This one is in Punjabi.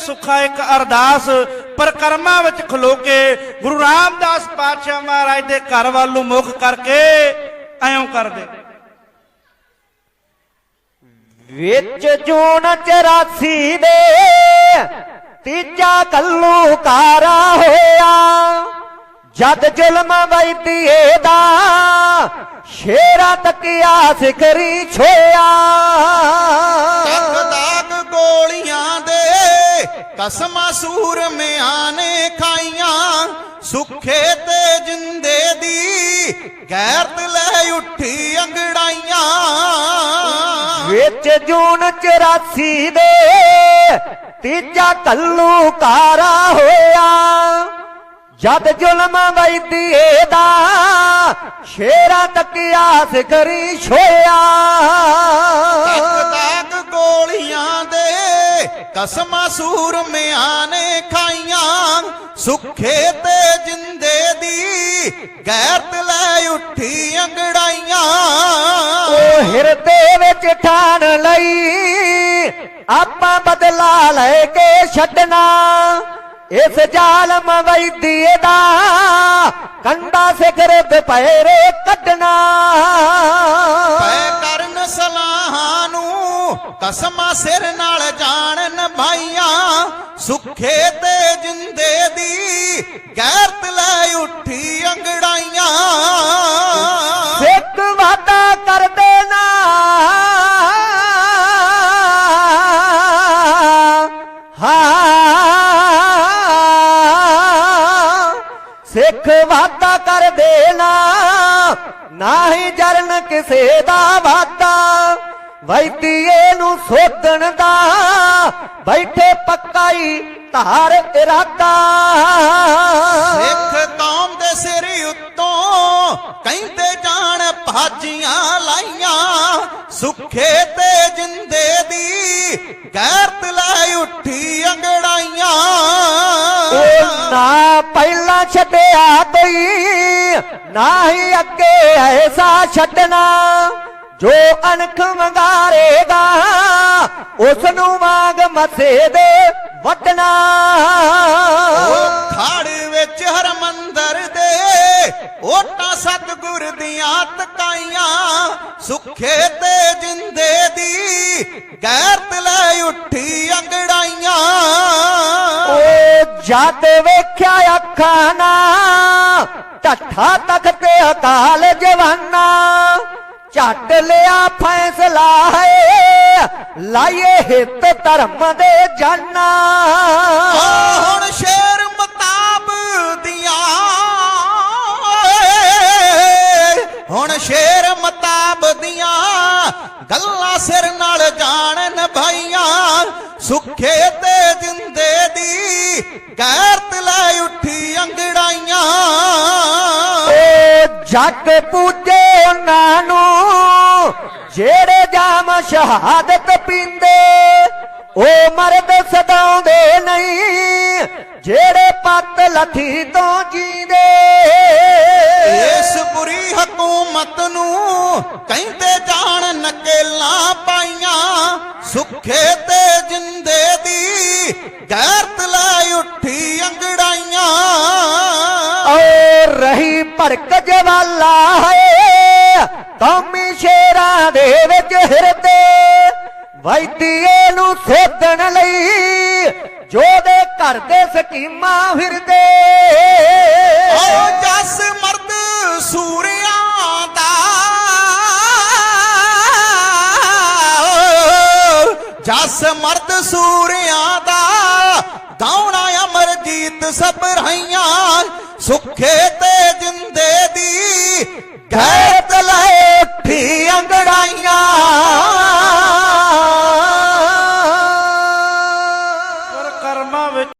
ਸੁੱਖਾ ਇੱਕ ਅਰਦਾਸ ਪਰਕਰਮਾ ਵਿੱਚ ਖਲੋ ਕੇ ਗੁਰੂ ਰਾਮਦਾਸ ਪਾਤਸ਼ਾਹ ਮਹਾਰਾਜ ਦੇ ਘਰ ਵੱਲ ਨੂੰ ਮੁਖ ਕਰਕੇ ਐਂ ਕਰਦੇ। ਵਿੱਚ ਜੂਨ 84 ਦੇ ਤੀਜਾ ਕੱਲੂ ਕਾਰਾ ਹੋਇਆ। ਜਦ ਜ਼ੁਲਮ ਵੈਦੀਏ ਦਾ ਸ਼ੇਰਾ ਤੱਕਿਆ ਸਿਖਰੀ ਛੋਇਆ। ਕਸਮਾਂ ਸੂਰਮਿਆਂ ਨੇ ਖਾਈਆਂ ਸੁੱਖੇ ਤੇ ਜਿੰਦੇ ਦੀ ਗੈਰਤ ਲੈ ਉੱਠੀ ਅੰਗੜਾਈਆਂ। ਵਿੱਚ ਜੂਨ 84 ਦੇ ਤੀਜਾ ਕੱਲੂ ਕਾਰਾ ਹੋਇਆ। ਜਦ ਜ਼ੁਲਮ ਵੈਦੀਏ ਦਾ ਸ਼ੇਰਾ ਤੱਕਿਆ ਸਿਖਰੀ ਛੋਇਆ। ਤੱਕ ਦਾਗ ਗੋਲੀਆਂ ਦੇ ਕਸਮਾਂ ਸੂਰਮਿਆਂ ਨੇ ਖਾਈਆਂ, ਸੁੱਖੇ ਤੇ ਜਿੰਦੇ ਦੀ ਗੈਰਤ ਲੈ ਉੱਠੀ ਅੰਗੜਾਈਆਂ। ਉਹ ਹਿਰਦੇ ਵਿੱਚ ਠਾਣ ਲਈ ਆਪਾਂ ਬਦਲਾ ਲੈ ਕੇ ਛੱਡਣਾ। ਇਸ ਜ਼ਾਲਮ ਵੈਦੀਏ ਦਾ ਕੰਡਾ ਸਿਖਰ ਦੁਪਹਿਰੇ ਕੱਢਣਾ। ਕਸਮਾਂ ਸਿਰ ਨਾਲ ਜਾਣ ਭਾਈਆਂ ਸੁੱਖੇ ਤੇ ਜਿੰਦੇ ਦੀ ਗੈਰਤ ਲੈ ਉੱਠੀ ਅੰਗੜਾਈਆਂ। ਸਿੱਖ ਵਾਦਾ ਕਰਦੇ ਨਾ। ਹਾਂ। ਸਿੱਖ ਵਾਦਾ ਦੇਣਾ ਨਾ ਹੀ ਜਰਨ ਕਿਸੇ ਦਾ ਵਾਦਾ। ਵੈਦੀਏ ਨੂੰ ਸੋਧਣ ਦਾ ਬੈਠੇ ਪੱਕਾਈ ਧਾਰ ਇਰਾਦਾ। ਸਿੱਖ ਕੌਮ ਦੇ ਸਿਰ ਉੱਤੋਂ ਕਹਿੰਦੇ ਜਾਣ ਭਾਜੀਆਂ ਲਾਈਆਂ ਸੁੱਖੇ ਤੇ ਜਿੰਦੇ ਦੀ ਗੈਰਤ ਲੈ ਉੱਠੀ ਅੰਗੜਾਈਆਂ। ਉਹ ਨਾ ਪਹਿਲਾਂ ਛੱਡਿਆ ਕੋਈ ਨਾ ਹੀ ਅੱਗੇ ਐਸਾ ਛੱਡਣਾ। ਜੋ ਅਣਖ ਵੰਗਾਰੇਗਾ ਉਸ ਨੂੰ ਵਾਂਗ ਮਸੇ ਦੇ ਉਹ ਖਾੜ ਵਿੱਚ ਹਰਮੰਦਰ ਦੇ ਓਟਾਂ ਸਤਗੁਰ ਦੀਆਂ ਤਕਾਈਆਂ ਸੁੱਖੇ ਤੇ ਜਿੰਦੇ ਦੀ ਗੈਰਤ ਲੈ ਉੱਠੀ ਅੰਗੜਾਈਆਂ। ਉਹ ਜਦ ਵੇਖਿਆ ਅੱਖਾਂ ਨਾ ਢੱਠਾ ਤਖਤੇ ਅਕਾਲ ਜਵਾਨਾ ਝੱਟ ਲਿਆ ਫੈਸਲਾ ਹੈ। ਲਾਈਏ ਹਿੱਤ ਧਰਮ ਦੇ ਜਾਨਾ। ਹੁਣ ਸ਼ੇਰ ਮਤਾਬ ਦੀਆਂ। ਹੁਣ ਸ਼ੇਰ ਮਤਾਬ ਦੀਆਂ ਗੱਲਾਂ ਸਿਰ ਨਾਲ ਜਾਣਨ ਭਾਈਆਂ। ਸੁੱਖੇ ਤੇ ਜਿੰਦੇ ਦੀ ਗੈਰਤ ਲੈ ਉੱਠੀ ਅੰਗੜਾਈਆਂ। ਓ ਜੱਗ ਪੂਜੇ ਸ਼ਹਾਦਤ ਪੀਂਦੇ ਉਹ ਮਰਦ ਸਦਾਉਂਦੇ ਨਹੀਂ ਜਿਹੜੇ ਪੱਤ ਲਥੀ ਤੋਂ ਜੀਂਦੇ। ਇਸ ਬੁਰੀ ਹਕੂਮਤ ਨੂੰ ਕਹਿੰਦੇ ਜਾਣ ਨਕੇਲਾਂ ਪਾਈਆਂ ਸੁੱਖੇ ਤੇ ਜਿੰਦੇ ਦੀ ਗੈਰਤ ਲੈ ਉੱਠੀ ਅੰਗੜਾਈਆਂ। ਓ ਰਹੀ ਭੜਕ ਜਵਾਲਾ ਹੈ ਕੌਮੀ ਸ਼ੇਰਾਂ ਦੇ ਵਿੱਚ ਹਿਰਦੇ ਵੈਦੀਏ ਨੂੰ ਸੋਧਣ ਲਈ ਜੋ ਦੇ ਘਰ ਦੇ ਸਕੀਮਾਂ ਫਿਰਦੇ। ਓ ਜਸ ਮਰਦ ਸੂਰਿਆਂ ਦਾ। ਜਸ ਮਰਦ ਸੂਰਿਆਂ ਦਾ। ਗਾਉਣਾ ਅਮਰਜੀਤ ਰਹੀਆਂ, ਸੁੱਖੇ ਤੇ ਜਿੰਦੇ ਦੀ ਗੈਰ ਤਲੇ